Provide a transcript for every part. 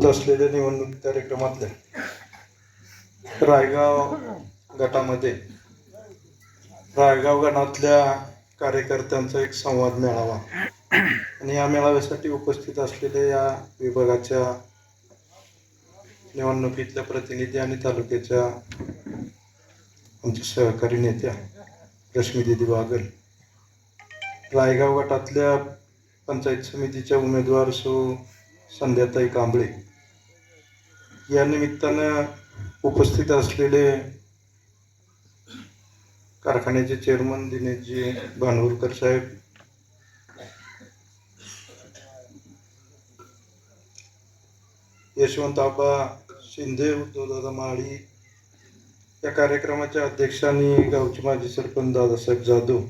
होत असलेल्या निवडणूक कार्यक्रमातल्या रायगाव गटामध्ये रायगाव गणातल्या कार्यकर्त्यांचा एक संवाद मेळावा आणि या मेळाव्यासाठी उपस्थित असलेल्या या विभागाच्या निवडणुकीतल्या प्रतिनिधी आणि तालुक्याच्या आमच्या सहकारी नेत्या रश्मीदिदी बागल रायगाव गटातल्या पंचायत समितीच्या उमेदवार सो. संध्याताई कांबळे या निमित्तानं उपस्थित असलेले कारखान्याचे चेअरमन दिनेशजी भानवरकर साहेब यशवंत आबा शिंदे उद्धवदादा माळी या कार्यक्रमाच्या अध्यक्षांनी गावचे माजी सरपंच दादासाहेब जाधव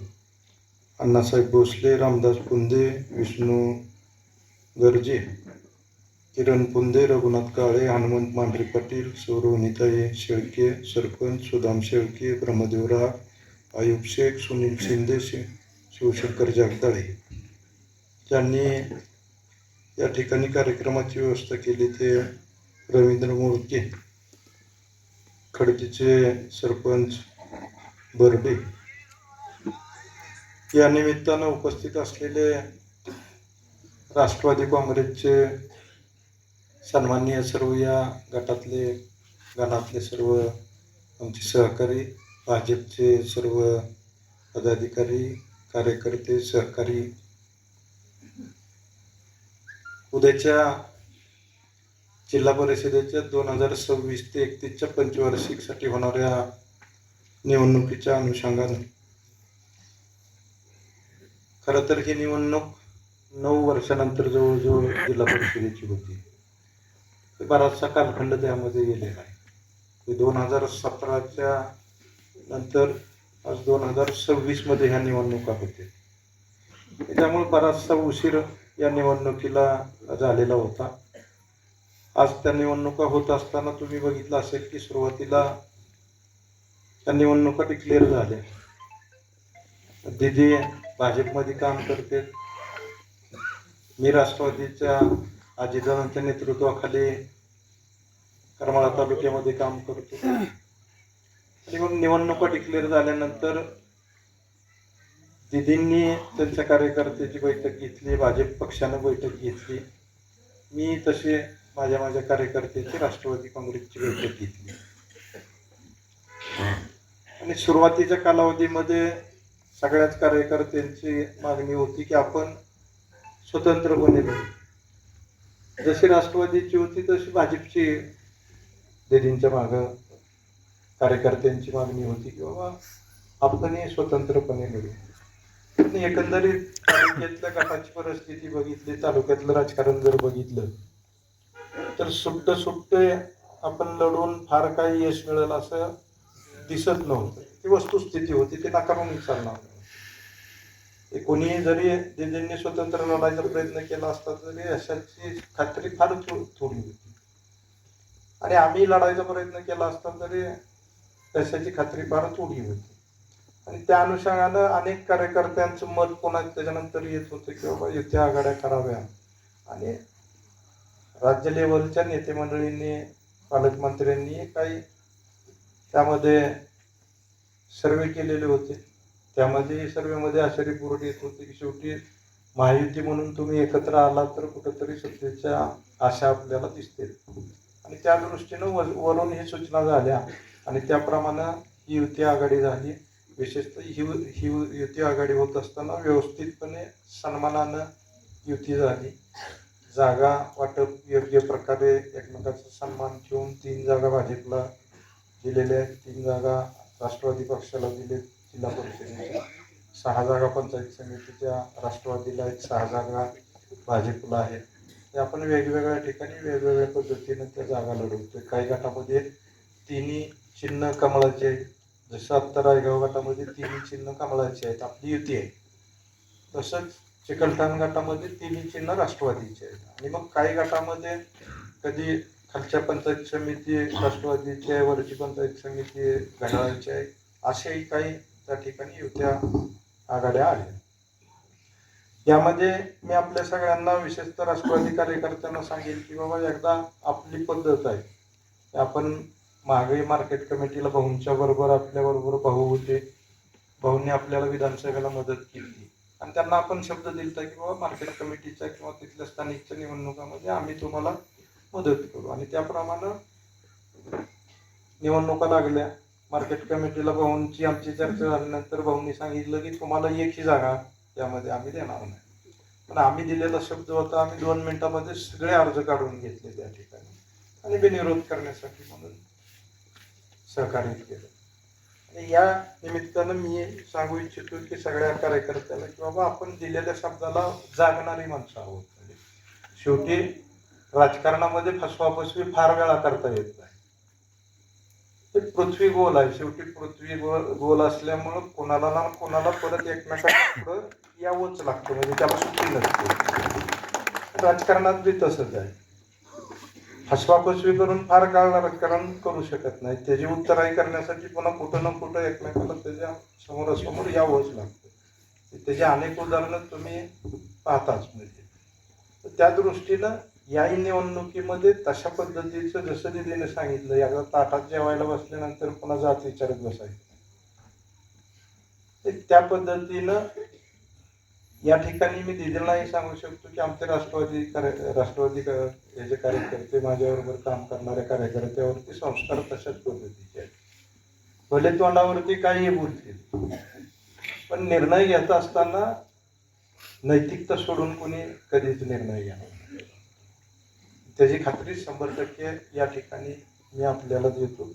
अण्णासाहेब भोसले रामदास पुंदे विष्णू गर्जे किरण पुंदे रघुनाथ काळे हनुमंत मांढरे पाटील सौरवनिताई शेळके सरपंच सुदाम शेळके ब्रह्मदेवराव आयुब शेख सुनील शिंदे शिवशंकर जगदाळे. ज्यांनी या ठिकाणी कार्यक्रमाची व्यवस्था केली ते रवींद्र मूर्ती खडकीचे सरपंच बर्डे. या निमित्तानं उपस्थित असलेले राष्ट्रवादी काँग्रेसचे सन्माननीय सर्व या गटातले गणातले सर्व आमचे सहकारी भाजपचे सर्व पदाधिकारी कार्यकर्ते सहकारी. उद्याच्या जिल्हा परिषदेच्या दोन हजार सव्वीस ते एकतीसच्या पंचवार्षिकसाठी होणाऱ्या निवडणुकीच्या अनुषंगाने. खरं तर ही निवडणूक नऊ वर्षानंतर जवळजवळ जिल्हा परिषदेची होती. बराचसा कालखंड त्यामध्ये गेलेला आहे. दोन हजार सतराच्या नंतर आज दोन हजार सव्वीसमध्ये ह्या निवडणुका होते त्यामुळे बराचसा उशीर या निवडणुकीला झालेला होता. आज त्या निवडणुका होत असताना तुम्ही बघितलं असेल की सुरुवातीला त्या निवडणुका डिक्लेअर झाल्या. दिदी भाजपमध्ये काम करते. मी राष्ट्रवादीच्या आजीदादांच्या नेतृत्वाखाली करमाळा तालुक्यामध्ये काम करतो. आणि मग निवडणुका डिक्लेअर झाल्यानंतर दिदींनी त्यांच्या कार्यकर्त्याची बैठक घेतली भाजप पक्षानं बैठक घेतली. मी तसे माझ्या माझ्या कार्यकर्त्याची राष्ट्रवादी काँग्रेसची बैठक घेतली. आणि सुरुवातीच्या कालावधीमध्ये सगळ्याच कार्यकर्त्यांची मागणी होती की आपण स्वतंत्रपणे लढू. जशी राष्ट्रवादीची होती तशी भाजपची दीदींच्या मागं कार्यकर्त्यांची मागणी होती की बाबा आपणही स्वतंत्रपणे लढू. आणि एकंदरीत तालुक्यातल्या गटाची परिस्थिती बघितली तालुक्यातलं राजकारण जर बघितलं तर सुट्ट सुट्ट आपण लढून फार काही यश मिळेल असं दिसत नव्हतं. ती वस्तुस्थिती होती ती नाकारून चालणार ते कोणी जरी दिदींनी स्वतंत्र लढायचा प्रयत्न केला असता तरी अशाची खात्री फार थो- थोडी होती. आणि आम्ही लढायचा प्रयत्न केला असता तरी तशाची खात्री फार थोडी होती. आणि त्या अनुषंगानं अनेक कार्यकर्त्यांचं मत पुन्हा त्याच्यानंतर येत होतं की बाबा युती आघाड्या कराव्या. आणि राज्य लेवलच्या नेते मंडळींनी पालकमंत्र्यांनी काही त्यामध्ये सर्वे केलेले होते. त्यामध्ये सर्वेमध्ये अशा रिपोर्ट येत होते की शेवटी महायुती म्हणून तुम्ही एकत्र आला तर कुठंतरी सत्तेच्या आशा आपल्याला दिसते आणि त्या दृष्टीनं व वरून ही सूचना झाल्या. आणि त्याप्रमाणे ही युती आघाडी झाली. विशेषतः ही ही युती आघाडी होत असताना व्यवस्थितपणे सन्मानानं युती झाली. जागा वाटप योग्य प्रकारे एकमेकाचा सन्मान ठेवून तीन जागा भाजपला दिलेल्या आहेत. तीन जागा राष्ट्रवादी पक्षाला दिले जिल्हा परिषदेच्या सहा जागा पंचायत समितीच्या राष्ट्रवादीला आहेत सहा जागा भाजपला आहेत. ते आपण वेगवेगळ्या ठिकाणी वेगवेगळ्या पद्धतीने त्या जागा लढवतोय. काही गटामध्ये तिन्ही चिन्ह कमळाचे आहेत. जसं आत्ता रायगाव गटामध्ये तिन्ही चिन्ह कमळाचे आहेत आपली युती आहे. तसंच चिकलठाण गटामध्ये तिन्ही चिन्ह राष्ट्रवादीचे आहेत. आणि मग काही गटामध्ये कधी खालच्या पंचायत समिती राष्ट्रवादीची आहे वरची पंचायत समिती घड्याळाची आहे असेही काही त्या ठिकाणी युत्या आघाड्या आल्या. यामध्ये मी आपल्या सगळ्यांना विशेषतः राष्ट्रवादी कार्यकर्त्यांना सांगेन की बाबा एकदा आपली पद्धत आहे. आपण मागे मार्केट कमिटीला भाऊंच्या बरोबर आपल्या बरोबर भाऊ होते. भाऊंनी आपल्याला विधानसभेला मदत केली. आणि त्यांना आपण शब्द दिलता की बाबा मार्केट कमिटीच्या किंवा तिथल्या स्थानिकच्या निवडणुकामध्ये आम्ही तुम्हाला मदत करू. आणि त्याप्रमाणे निवडणुका लागल्या. मार्केट कमिटीला भाऊंची आमची चर्चा झाल्यानंतर भाऊंनी सांगितलं की तुम्हाला एकही जागा त्यामध्ये आम्ही देणार नाही. पण आम्ही दिलेला शब्द होता आम्ही दोन मिनिटामध्ये सगळे अर्ज काढून घेतले त्या ठिकाणी. आणि बिनिरोध करण्यासाठी म्हणून सहकार्य केलं. आणि या निमित्तानं मी सांगू इच्छितो की सगळ्या कार्यकर्त्याला की बाबा आपण दिलेल्या शब्दाला जागणारी माणसं आहोत. म्हणजे शेवटी राजकारणामध्ये फसवाफसवी फार वेळा करता येत नाही. पृथ्वी गोल आहे. शेवटी पृथ्वी गोल गोल असल्यामुळं कोणाला ना कोणाला परत एकमेकांना यावंच लागतं. म्हणजे त्याला सुट्टी नसते. राजकारणात बी तसंच आहे. फसवाफसवी करून फार काळ राजकारण करू शकत नाही. त्याची उत्तराई करण्यासाठी पुन्हा कुठं ना कुठं एकमेकाला त्याच्या समोरासमोर यावंच लागतं. त्याची अनेक उदाहरणं तुम्ही पाहताच म्हणजे. तर त्या दृष्टीनं याही निवडणुकीमध्ये तशा पद्धतीचं जसं दिदीने सांगितलं याला ताटात जेवायला बसल्यानंतर पुन्हा जात विचारत बसायचं. ते त्या पद्धतीनं या ठिकाणी मी दिदीलाही सांगू शकतो की आमचे राष्ट्रवादी कार्य राष्ट्रवादी हे जे कार्यकर्ते माझ्याबरोबर काम करणाऱ्या कार्यकर्त्यावरती संस्कार तशाच पद्धतीचे आहेत. भले तोंडावरती काहीही बोलतील पण निर्णय घेत असताना नैतिकता सोडून कोणी कधीच निर्णय घेणार त्याची खात्री शंभर टक्के या ठिकाणी मी आपल्याला देतो.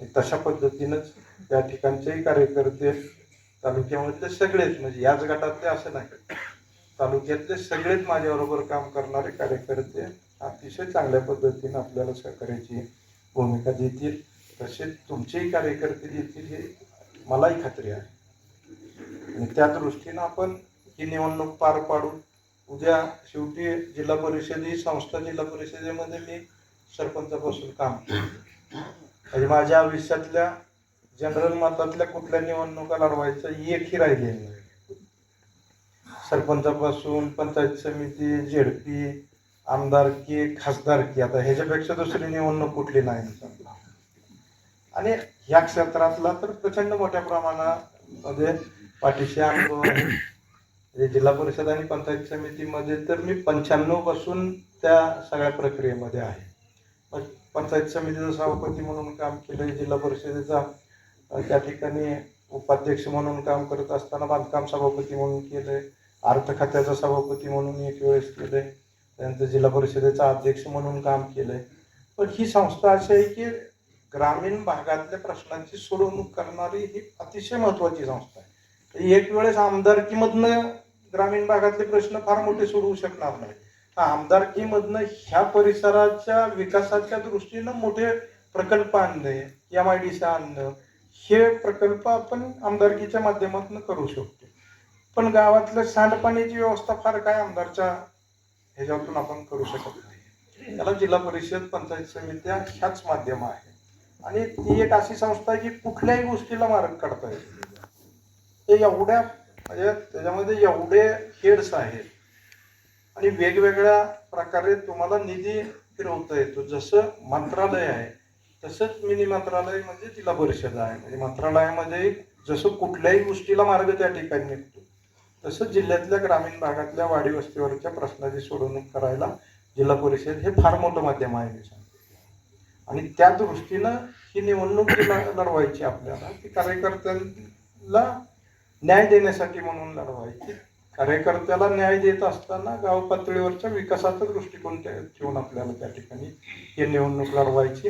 तशा पद्धतीनंच या ठिकाणचेही कार्यकर्ते तालुक्यामधले सगळेच म्हणजे याच गटातले असं नाही तालुक्यातले सगळेच माझ्याबरोबर काम करणारे कार्यकर्ते अतिशय चांगल्या पद्धतीने आपल्याला सहकार्याची भूमिका देतील. तसेच तुमचेही कार्यकर्ते देतील हे मलाही खात्री आहे. आणि त्या दृष्टीनं आपण ही निवडणूक पार पाडू उद्या शेवटी जिल्हा परिषद ही संस्था जिल्हा परिषदेमध्ये मी सरपंचापासून काम केलं. म्हणजे माझ्या आयुष्यातल्या जनरल मतातल्या कुठल्या निवडणुका लढवायचं एकही राहिलेली नाही. सरपंचापासून पंचायत समिती झेडपी आमदारकी खासदारकी आता ह्याच्यापेक्षा दुसरी निवडणूक कुठली नाही आणि ह्या क्षेत्रातला तर प्रचंड मोठ्या प्रमाणामध्ये पाठीशी अनुभव म्हणजे जिल्हा परिषद आणि पंचायत समितीमध्ये तर मी पंच्याण्णवपासून त्या सगळ्या प्रक्रियेमध्ये आहे. मग पंचायत समितीचा सभापती म्हणून काम केलं जिल्हा परिषदेचा त्या ठिकाणी उपाध्यक्ष म्हणून काम करत असताना बांधकाम सभापती म्हणून केलं अर्थ खात्याचा सभापती म्हणून एक वेळेस केलंय त्यानंतर जिल्हा परिषदेचा अध्यक्ष म्हणून काम केलंय. पण ही संस्था अशी आहे की ग्रामीण भागातल्या प्रश्नांची सोडवणूक करणारी ही अतिशय महत्वाची संस्था आहे. एक वेळेस आमदारकीमधनं ग्रामीण भागातले प्रश्न फार मोठे सोडवू शकणार नाही. आमदारकीमधनं ह्या परिसराच्या विकासाच्या दृष्टीनं मोठे प्रकल्प आणणे एम आय डी सी आणणं हे प्रकल्प आपण आमदारकीच्या माध्यमातून करू शकतो. पण गावातलं सांडपाण्याची व्यवस्था फार काय आमदारच्या ह्याच्यातून आपण करू शकत नाही. त्याला जिल्हा परिषद पंचायत समित्या ह्याच माध्यम आहे. आणि ती एक अशी संस्था आहे की कुठल्याही गोष्टीला मार्ग काढता येते ते एवढ्या म्हणजे त्याच्यामध्ये एवढे हेड्स आहेत. आणि वेगवेगळ्या प्रकारे तुम्हाला निधी फिरवता येतो. जसं मंत्रालय आहे तसंच मिनी मंत्रालय म्हणजे जिल्हा परिषद आहे. म्हणजे मंत्रालयामध्ये जसं कुठल्याही गोष्टीला मार्ग त्या ठिकाणी निघतो. तसंच जिल्ह्यातल्या ग्रामीण भागातल्या वाडी वस्तीवरच्या प्रश्नाची सोडवणूक करायला जिल्हा परिषद हे फार मोठं माध्यम आहे मी सांगतो. आणि त्या दृष्टीनं ही निवडणूक लढवायची आपल्याला ती कार्यकर्त्यांना न्याय देण्यासाठी म्हणून लढवायची. कार्यकर्त्याला न्याय देत असताना गाव पातळीवरच्या विकासाचा दृष्टिकोन ठेवून आपल्याला त्या ठिकाणी हे निवडणूक लढवायची.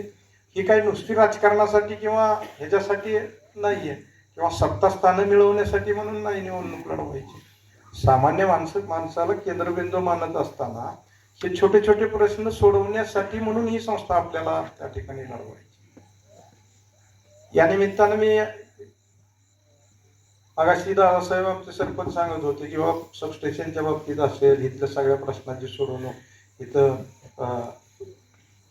ही काही नुसती राजकारणासाठी किंवा ह्याच्यासाठी नाही आहे किंवा सत्ता स्थानं मिळवण्यासाठी म्हणून नाही निवडणूक लढवायची. सामान्य माणसं माणसाला केंद्रबिंदू मानत असताना हे छोटे छोटे प्रश्न सोडवण्यासाठी म्हणून ही संस्था आपल्याला त्या ठिकाणी लढवायची. या निमित्तानं मी मगाशी दादासाहेब आमचे सरपंच सांगत होते की बाबा सबस्टेशनच्या बाबतीत असेल इथल्या सगळ्या प्रश्नाची सोडवणूक इथं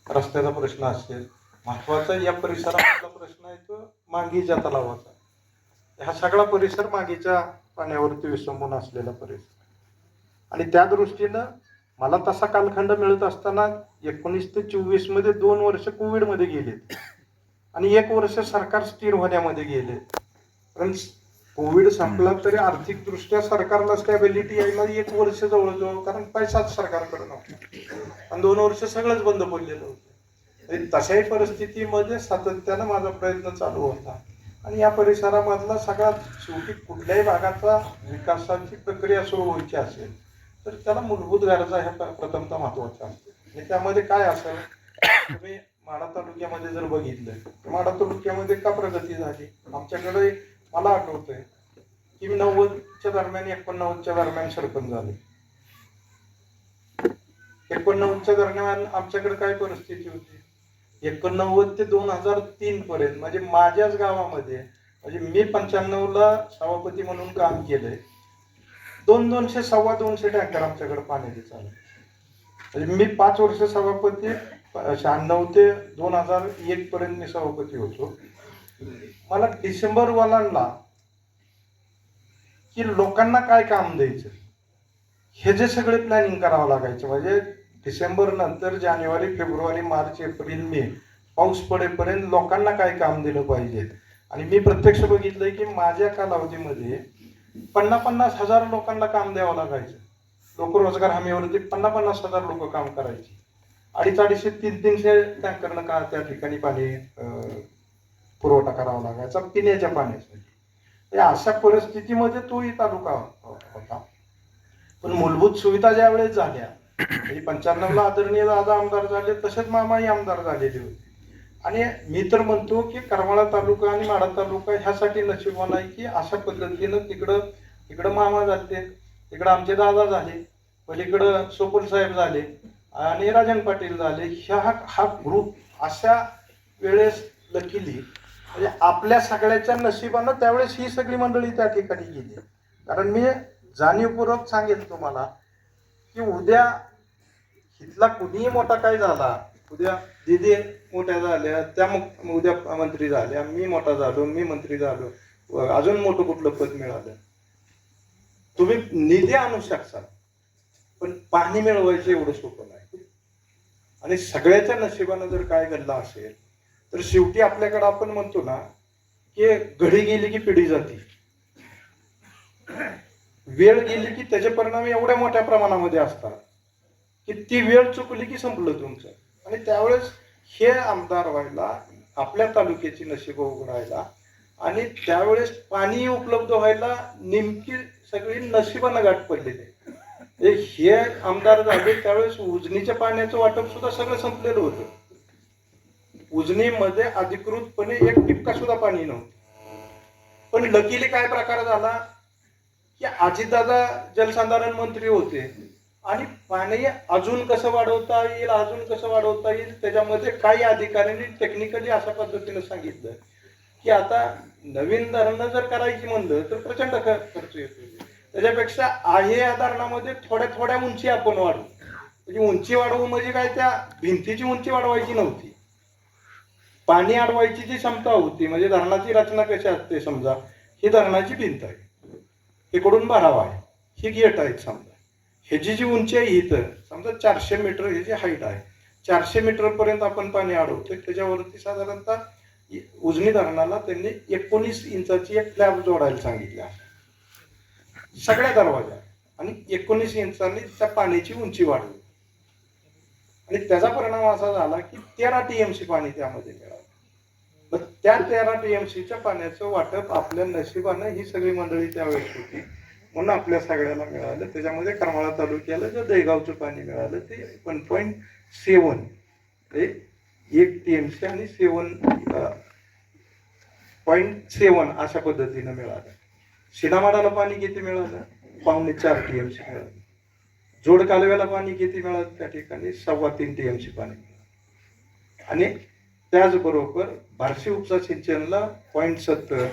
रस्त्याचा प्रश्न असेल. महत्त्वाचा या परिसरातला प्रश्न आहे तो मांगीच्या तलावाचा. हा सगळा परिसर मागीच्या पाण्यावरती विसंबून असलेला परिसर. आणि त्या दृष्टीनं मला तसा कालखंड मिळत असताना एकोणीस ते चोवीसमध्ये दोन वर्ष कोविडमध्ये गेलेत. आणि एक वर्ष सरकार स्थिर होण्यामध्ये गेले कारण कोविड संपला तरी आर्थिक दृष्ट्या सरकारला स्टॅबिलिटी यायला एक वर्ष जवळजवळ कारण पैसाच सरकारकडे नव्हता. आणि दोन वर्ष सगळंच बंद पडलेलं होतं. आणि तशाही परिस्थितीमध्ये सातत्यानं माझा प्रयत्न चालू होता. आणि या परिसरामधला सगळ्यात शेवटी कुठल्याही भागाचा विकासाची प्रक्रिया सुरू व्हायची असेल तर त्याला मूलभूत गरजा ह्या प्रथमतः महत्त्वाच्या असतात. आणि त्यामध्ये काय असेल तुम्ही माढा तालुक्यामध्ये जर बघितलं तर माढा तालुक्यामध्ये का प्रगती झाली? आमच्याकडे मला आठवतंय की मी नव्वदच्या दरम्यान एकोणनव्वदच्या दरम्यान सरपंच झाले. एकोणनव्वदच्या दरम्यान आमच्याकडे काय परिस्थिती होती? एकोणनव्वद ते दोन हजार तीन पर्यंत म्हणजे माझ्याच गावामध्ये म्हणजे मी पंच्याण्णवला सभापती म्हणून काम केलंय. दोन दोनशे सव्वा दोनशे टँकर आमच्याकडे पाण्याचे चालू म्हणजे मी पाच वर्ष सभापती शहाण्णव ते दोन हजार एक पर्यंत मी सभापती होतो. मला डिसेंबर वालांना की लोकांना काय काम द्यायचं? हे जे सगळे प्लॅनिंग करावं लागायचं. म्हणजे डिसेंबर नंतर जानेवारी फेब्रुवारी मार्च एप्रिल मे पाऊस पडेपर्यंत लोकांना काय काम दिलं पाहिजे? आणि मी प्रत्यक्ष बघितलंय की माझ्या कालावधीमध्ये पन्नास पन्नास हजार लोकांना काम द्यावं लागायचं. लोक रोजगार हमीवरती पन्नास पन्नास हजार लोक काम करायचे. अडीच अडीचशे तीन तीनशे टँकरनं का त्या ठिकाणी पाणी पुरवठा करावा लागायचा पिण्याच्या पाण्यासाठी. म्हणजे अशा परिस्थितीमध्ये तोही तालुका होता. पण मूलभूत सुविधा ज्या वेळेस झाल्या म्हणजे पंच्याण्णवला आदरणीय दादा आमदार झाले तसेच मामाही आमदार झालेले होते. आणि मी तर म्हणतो की करमाळा तालुका आणि माढा तालुका ह्यासाठी नशिबवान आहे की अशा पद्धतीनं तिकडं तिकडं मामा झाले तिकडं आमचे दादा झाले पलीकडं सोपल साहेब झाले आणि राजन पाटील झाले. ह्या हा ग्रुप अशा वेळेस लकीली म्हणजे आपल्या सगळ्याच्या नशिबानं त्यावेळेस ही सगळी मंडळी त्या ठिकाणी गेली. कारण मी जाणीवपूर्वक सांगेन तुम्हाला की उद्या इथला कुणीही मोठा काय झाला उद्या दिदी मोठ्या झाल्या त्या मग उद्या मंत्री झाल्या मी मोठा झालो मी मंत्री झालो अजून मोठं कुठलं पद मिळालं? तुम्ही निधी आणू शकता पण पाणी मिळवायचं एवढं सोपं नाही. आणि सगळ्याच्या नशिबानं जर काय घडलं असेल तर शेवटी आपल्याकडे आपण म्हणतो ना की घडी गेली की पिढी जाते. वेळ गेली की त्याचे परिणाम एवढ्या मोठ्या प्रमाणामध्ये असतात की ती वेळ चुकली की संपलं तुमचं. आणि त्यावेळेस हे आमदार व्हायला आपल्या तालुक्याची नशीब उघडायला आणि त्यावेळेस पाणी उपलब्ध व्हायला नेमकी सगळी नशिबानं गाठ पडलेली आहे. हे हे आमदार झाले त्यावेळेस उजनीच्या पाण्याचं वाटप सुद्धा सगळं संपलेलं होतं. उजनीमध्ये अधिकृतपणे एक टिपका सुद्धा पाणी नव्हतं. पण लकीली काय प्रकार झाला? की आजीदादा जलसंधारण मंत्री होते आणि पाणी अजून कसं वाढवता येईल अजून कसं वाढवता येईल त्याच्यामध्ये काही अधिकाऱ्यांनी टेक्निकली अशा पद्धतीने सांगितलं. की आता नवीन धरणं जर करायची म्हणलं तर प्रचंड खर्च येतो त्याच्यापेक्षा आहे या धरणामध्ये थोड्या थोड्या उंची आपण वाढवू. म्हणजे उंची वाढवू म्हणजे काय? त्या भिंतीची उंची वाढवायची नव्हती. पाणी अडवायची जी क्षमता होती म्हणजे धरणाची रचना कशी असते समजा ही धरणाची भिंत आहे. इकडून भरावा आहे. ही गेट आहेत समजा. ह्याची जी उंची आहे ही तर समजा चारशे मीटर ह्याची जी हाईट आहे चारशे मीटर पर्यंत आपण पाणी अडवतोय. त्याच्यावरती साधारणतः उजनी धरणाला त्यांनी एकोणीस इंचाची एक स्लॅब जोडायला सांगितली आहे. सगळ्या दरवाजा. आणि एकोणीस इंचांनी त्या पाण्याची उंची वाढली आणि त्याचा परिणाम असा झाला की तेरा टीएमसी पाणी त्यामध्ये मिळालं. मग त्या तेरा टीएमसीच्या पाण्याचं वाटप आपल्या नशिबानं ही सगळी मंडळी त्यावेळेस होती. म्हणून आपल्या सगळ्याला मिळालं. त्याच्यामध्ये करमाळा तालुक्याला जे दहीगावचं पाणी मिळालं ते वन पॉईंट सेवन ते एक टीएमसी आणि सेवन पॉईंट सेवन अशा पद्धतीनं मिळालं. शिनामाडाला पाणी किती मिळालं? पावणे चार टीएमसी मिळालं. जोड कालव्याला पाणी किती मिळालं? त्या ठिकाणी सव्वा तीन टीएमसी पाणी मिळालं. आणि त्याचबरोबर बार्शी उपसा सिंचनला पॉईंट सत्तर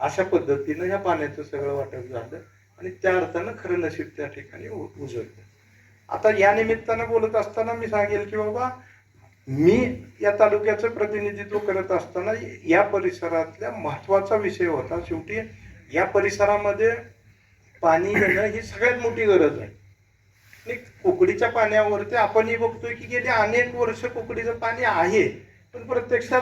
अशा पद्धतीनं ह्या पाण्याचं सगळं वाटप झालं आणि त्या अर्थानं खरं नशीब त्या ठिकाणी उजळलं. आता या निमित्तानं बोलत असताना मी सांगेल की बाबा मी या तालुक्याचं प्रतिनिधित्व करत असताना या परिसरातल्या महत्त्वाचा विषय होता शेवटी या परिसरामध्ये पाणी येणं ही सगळ्यात मोठी गरज आहे. कोकडीच्या पाण्यावरती आपणही बघतोय की गेली अनेक वर्ष कोकडीचं पाणी आहे. पण प्रत्यक्षात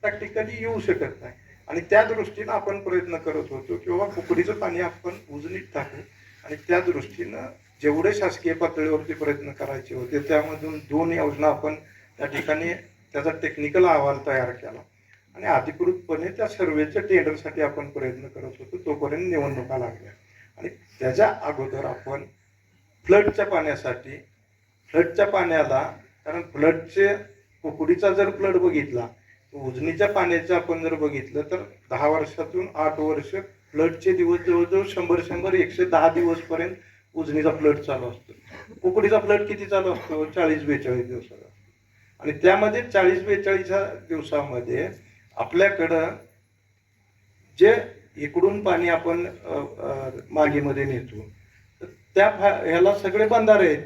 प्रॅक्टिकली येऊ शकत नाही. आणि त्या दृष्टीनं आपण प्रयत्न करत होतो किंवा कुकडीचं पाणी आपण उजनीत टाकू. आणि त्या दृष्टीनं जेवढे शासकीय पातळीवरती प्रयत्न करायचे होते त्यामधून दोन योजना आपण त्या ठिकाणी त्याचा टेक्निकल अहवाल तयार केला. आणि अधिकृतपणे त्या सर्वेच्या टेंडरसाठी आपण प्रयत्न करत होतो तोपर्यंत निवडणुका लागल्या. आणि त्याच्या अगोदर आपण फ्लडच्या पाण्यासाठी फ्लडच्या पाण्याला कारण फ्लडचे कुकडीचा जर फ्लड बघितला उजनीच्या पाण्याचं आपण जर बघितलं तर दहा वर्षातून आठ वर्ष फ्लडचे दिवस जवळजवळ शंभर शंभर एकशे दहा दिवस पर्यंत उजनीचा फ्लड चालू असतो. कुकडीचा फ्लड किती चालू असतो? चाळीस बेचाळीस दिवसाचा आणि त्यामध्ये चाळीस बेचाळीस दिवसामध्ये आपल्याकडं जे इकडून पाणी आपण मागेमध्ये नेतो तर त्या फा- ह्याला सगळे बंधारे आहेत.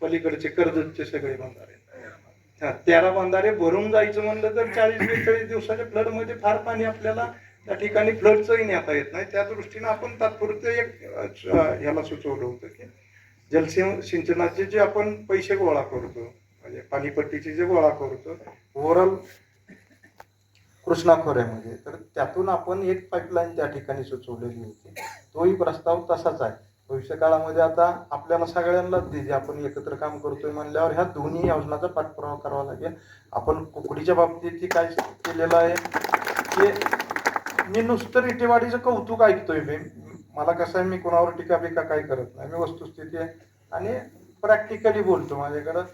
पलीकडचे कर्जतचे सगळे बंधारे आहेत. तेरा बंधारे भरून जायचं म्हणलं तर चाळीस बेचाळीस दिवसाच्या फ्लडमध्ये फार पाणी आपल्याला त्या ठिकाणी फ्लडचंही नेता येत नाही. त्या दृष्टीनं आपण तात्पुरतं एक ह्याला सुचवलं होतं की जलसिं सिंचनाचे जे आपण पैसे गोळा करतो म्हणजे पाणीपट्टीचे जे गोळा करतो ओव्हरऑल कृष्णा खोऱ्यामध्ये तर त्यातून आपण एक पाईपलाईन त्या ठिकाणी सुचवलेली होती. तोही प्रस्ताव तसाच आहे. भविष्य काळामध्ये आता आपल्याला सगळ्यांनाच दे जे आपण एकत्र काम करतोय म्हणल्यावर ह्या दोन्ही योजनाचा पाठपुरावा करावा लागेल. आपण कुकडीच्या बाबतीत काय केलेलं आहे की मी नुसतं रिटेवाडीचं कौतुक ऐकतोय मी. मला कसं आहे मी कोणावर टीका बिका काही करत नाही. मी वस्तुस्थिती आहे आणि प्रॅक्टिकली बोलतो माझ्याकडं.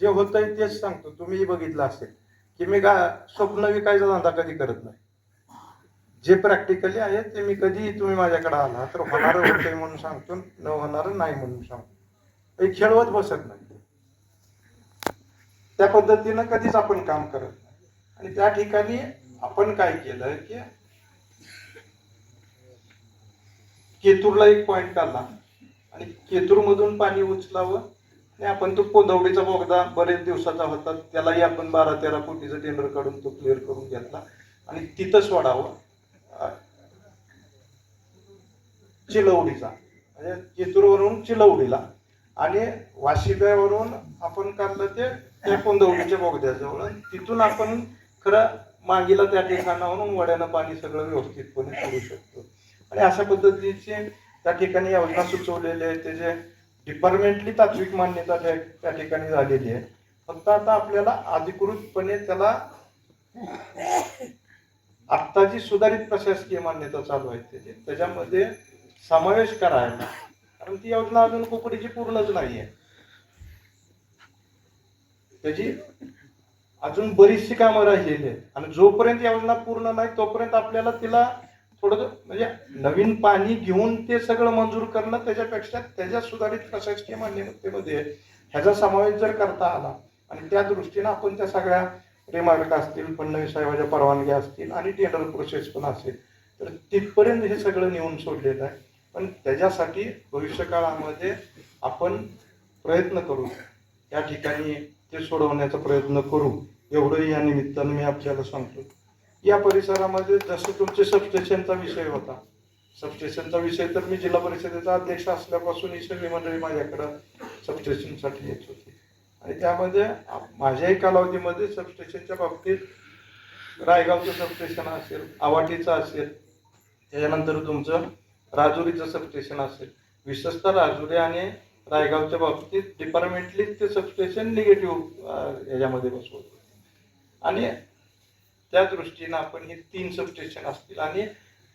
जे होतंय तेच सांगतो. तुम्हीही बघितलं असेल की मी गा स्वप्न विकायचा धंदा कधी करत नाही. जे प्रॅक्टिकली आहे ते मी कधी तुम्ही माझ्याकडे आला तर होणार होतंय म्हणून सांगतो न होणार नाही म्हणून सांगतो. हे खेळवत बसत नाही. त्या पद्धतीनं कधीच आपण काम करत नाही. आणि त्या ठिकाणी आपण काय केलं की केतूरला एक पॉइंट काढला. आणि केतूर मधून पाणी उचलावं. आणि आपण तो कोंदवडीचा बोगदा बरेच दिवसाचा होता. त्यालाही आपण बारा तेरा फुटीचं टेंडर काढून तो क्लिअर करून घेतला. आणि तिथं सोडावं चिलवडीचा म्हणजे केतूरवरून चिलवडीला आणि वाशिब्यावरून आपण काढलं ते त्या कोंदवडीच्या बोगद्याजवळ. आणि तिथून आपण खरं मागीला त्या ठिकाणावरून वड्यानं पाणी सगळं व्यवस्थितपणे करू शकतो. आणि अशा पद्धतीचे त्या ठिकाणी योजना सुचवलेल्या आहेत त्याचे डिपार्टमेंटली तात्विक मान्यता त्या ठिकाणी झालेली आहे. फक्त आता आपल्याला अधिकृतपणे त्याला आत्ता जी सुधारित प्रशासकीय मान्यता चालू आहे त्याची त्याच्यामध्ये समावेश करायला कारण ती योजना अजून कुकडीची पूर्णच नाही आहे त्याची अजून बरीचशी कामं राहिलेली आहेत. आणि जोपर्यंत योजना पूर्ण नाही तोपर्यंत आपल्याला तिला थोडं म्हणजे नवीन पाणी घेऊन ते सगळं मंजूर करणं त्याच्यापेक्षा त्याच्या सुधारित प्रशासकीय मान्यतेमध्ये ह्याचा समावेश जर करता आला आणि त्या दृष्टीनं आपण त्या सगळ्या रिमार्क असतील फडणवीस साहेबाच्या परवानग्या असतील आणि टेंडर प्रोसेस पण असेल तर तिथपर्यंत हे सगळं नेऊन सोडलेलं आहे. पण त्याच्यासाठी भविष्यकाळामध्ये आपण प्रयत्न करू. या ठिकाणी ते सोडवण्याचा प्रयत्न करू. एवढंही या निमित्तानं मी आपल्याला सांगतो. या परिसरामध्ये जसं तुमचे सबस्टेशनचा विषय होता. सबस्टेशनचा विषय तर मी जिल्हा परिषदेचा अध्यक्ष असल्यापासून ही सगळी मंडळी माझ्याकडं सबस्टेशनसाठी येत होती. आणि त्यामध्ये माझ्याही कालावधीमध्ये सबस्टेशनच्या बाबतीत रायगावचं सबस्टेशन असेल आवाटीचं असेल त्याच्यानंतर तुमचं राजुरीचं सबस्टेशन असेल. विशेषतः राजुरी आणि रायगावच्या बाबतीत डिपार्टमेंटली ते सबस्टेशन निगेटिव्ह याच्यामध्ये बसवतो. आणि त्या दृष्टीनं आपण हे तीन सबस्टेशन असतील आणि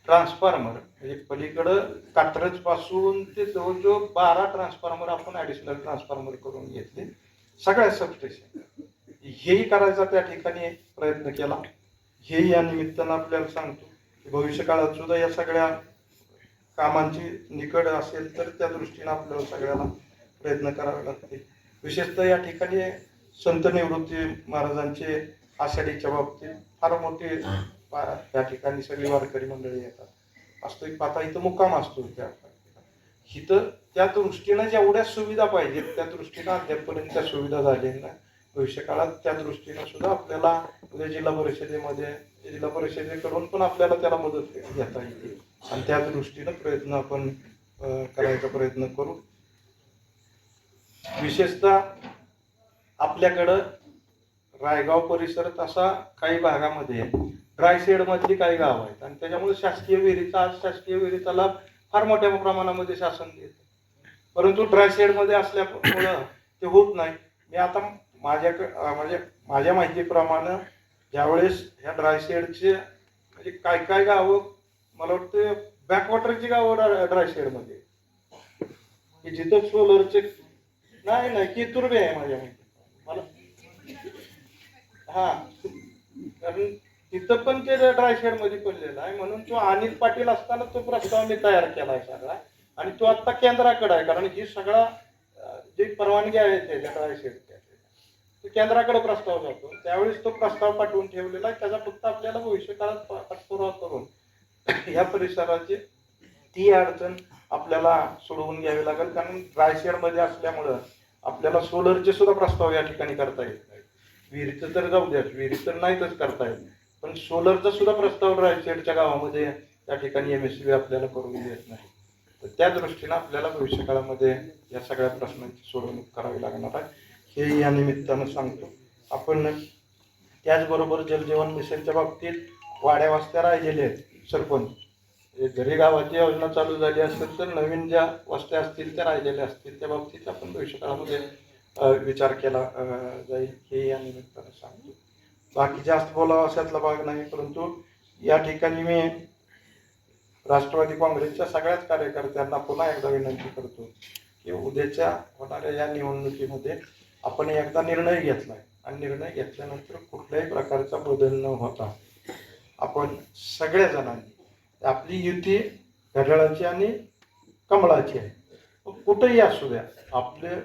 ट्रान्सफॉर्मर म्हणजे पलीकडं कात्रजपासून ते जवळजवळ बारा ट्रान्सफॉर्मर आपण ॲडिशनल ट्रान्सफॉर्मर करून घेतले. सगळ्या सबस्टेशन हेही करायचा त्या ठिकाणी प्रयत्न केला. हेही या निमित्तानं आपल्याला सांगतो की भविष्य काळात सुद्धा या सगळ्या कामांची निकड असेल तर त्या दृष्टीनं आपल्याला सगळ्याला प्रयत्न करावे लागते. विशेषतः या ठिकाणी संत निवृत्ती महाराजांचे आषाढीच्या बाबतीत फार मोठे या ठिकाणी सगळी वारकरी मंडळी येतात. वास्तविक पाता इथं मुक्काम असतो त्या इथं त्या दृष्टीनं जेवढ्या सुविधा पाहिजेत त्या दृष्टीनं अद्यापपर्यंत त्या सुविधा झालेल्या नाही. भविष्यकाळात त्या दृष्टीनं सुद्धा आपल्याला उद्या जिल्हा परिषदेमध्ये जिल्हा परिषदेकडून पण आपल्याला त्याला मदत घेता येईल. आणि त्या दृष्टीनं प्रयत्न आपण करायचा प्रयत्न करू. विशेषतः आपल्याकडं रायगाव परिसरात असा काही भागामध्ये ड्राय शेड काही गाव आहेत. आणि त्याच्यामुळे शासकीय विहिरीचा आज शासकीय विहिरीचा लाभ फार मोठ्या प्रमाणामध्ये शासन देत. परंतु ड्राय असल्यामुळं ते होत नाही. मी आता माझ्या म्हणजे माझ्या माहितीप्रमाणे ज्यावेळेस ह्या ड्राय शेडचे म्हणजे काय काय गावं मला वाटतं बॅकवॉटरची गावं ड्राय शेडमध्ये की जिथं सोलरचे नाही नाही की तुर्बे आहे माझ्या माहिती मला हा. कारण तिथं पण ते ड्रायशेडमध्ये पडलेलं आहे. म्हणून तो अनिल पाटील असताना तो प्रस्ताव मी तयार केला आहे सगळा. आणि तो आता केंद्राकडे आहे. कारण ही सगळा जे जी परवानगी आहे त्याच्या ड्राय तो केंद्राकडे प्रस्ताव जातो. त्यावेळेस तो प्रस्ताव पाठवून ठेवलेला आहे. त्याचा फक्त आपल्याला भविष्यकाळात पाठपुरावा करून ह्या परिसराची ती अडचण आपल्याला सोडवून घ्यावी लागेल. कारण ड्रायशेडमध्ये असल्यामुळं आपल्याला सोलरचे सुद्धा प्रस्ताव या ठिकाणी करता येत नाही विहिरीचं तर जाऊ द्या विहिरी तर नाहीतच करता येत नाही पण सोलरचा सुद्धा प्रस्ताव ड्रायशेडच्या गावामध्ये त्या ठिकाणी एम एस सी बी आपल्याला करून देत नाही. तर त्या दृष्टीनं आपल्याला भविष्यकाळामध्ये या सगळ्या प्रश्नांची सोडवणूक करावी लागणार आहे. हे या निमित्तानं सांगतो. आपण त्याचबरोबर जलजीवन मिशनच्या बाबतीत वाड्या वस्त्या राहिलेल्या आहेत. सरपंच हे जरी गावाची योजना चालू झाली असेल तर नवीन ज्या वस्त्या असतील त्या राहिलेल्या असतील त्या बाबतीत आपण भविष्यकाळामध्ये विचार केला जाईल. हे या निमित्तानं सांगतो. बाकी जास्त बोलावं अशातला भाग नाही परंतु या ठिकाणी मी राष्ट्रवादी काँग्रेसच्या सगळ्याच कार्यकर्त्यांना पुन्हा एकदा विनंती करतो की उद्याच्या होणाऱ्या या निवडणुकीमध्ये आपण एकदा निर्णय घेतलाय. आणि निर्णय घेतल्यानंतर कुठल्याही प्रकारचा बदल न होता आपण सगळ्या जणांनी आपली युती घड्याळाची आणि कमळाची आहे. कुठेही असू द्या आपले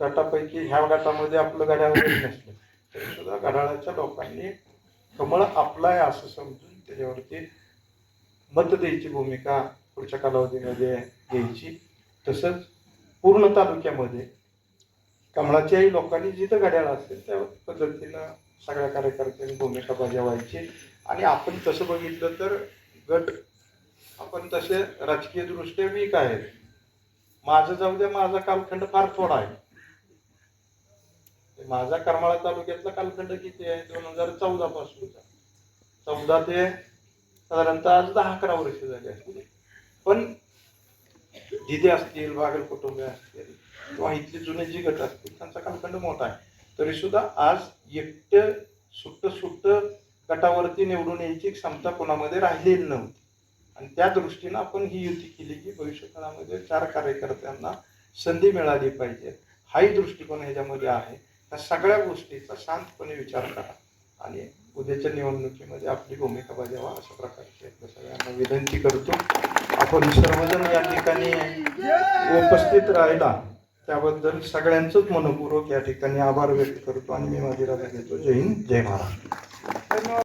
गटापैकी ह्या गटामध्ये आपलं घड्याळ नसलं. तरी सुद्धा घड्याळाच्या लोकांनी कमळ आपला आहे असं समजून त्याच्यावरती मत द्यायची भूमिका पुढच्या कालावधीमध्ये घ्यायची. तसंच पूर्ण तालुक्यामध्ये कमळाच्याही लोकांनी जिथं घड्याळ असेल त्या पद्धतीनं सगळ्या कार्यकर्त्यांनी भूमिका बजावायची. आणि आपण तसं बघितलं तर गट आपण तसे राजकीयदृष्ट्या वीक आहेत. माझं जाऊ द्या माझा कालखंड फार थोडा आहे. माझा करमाळा तालुक्यातला कालखंड किती आहे? दोन हजार चौदा पासूनचा. चौदा ते साधारणतः आज दहा अकरा वर्ष झाली असतील पण जिथे असतील बागल कुटुंबे असतील किंवा इथले जुने जी गट असतील त्यांचा कालखंड मोठा आहे. तरी सुद्धा आज एकटं सुट्ट सुट्ट गटावरती निवडून यायची क्षमता कोणामध्ये राहिलेली नव्हती. आणि त्या दृष्टीनं आपण ही युती केली की भविष्यकाळामध्ये चार कार्यकर्त्यांना संधी मिळाली पाहिजे. हाही दृष्टिकोन ह्याच्यामध्ये आहे. त्या सगळ्या गोष्टीचा शांतपणे विचार करा. आणि उद्याच्या निवडणुकीमध्ये आपली भूमिका बजावा अशा प्रकारची सगळ्यांना विनंती करतो. आपण सर्वजण या ठिकाणी उपस्थित राहिला त्याबद्दल सगळ्यांचंच मनपूर्वक या ठिकाणी आभार व्यक्त करतो आणि मी माझी राजा घेतो. जय हिंद जय महाराष्ट्र.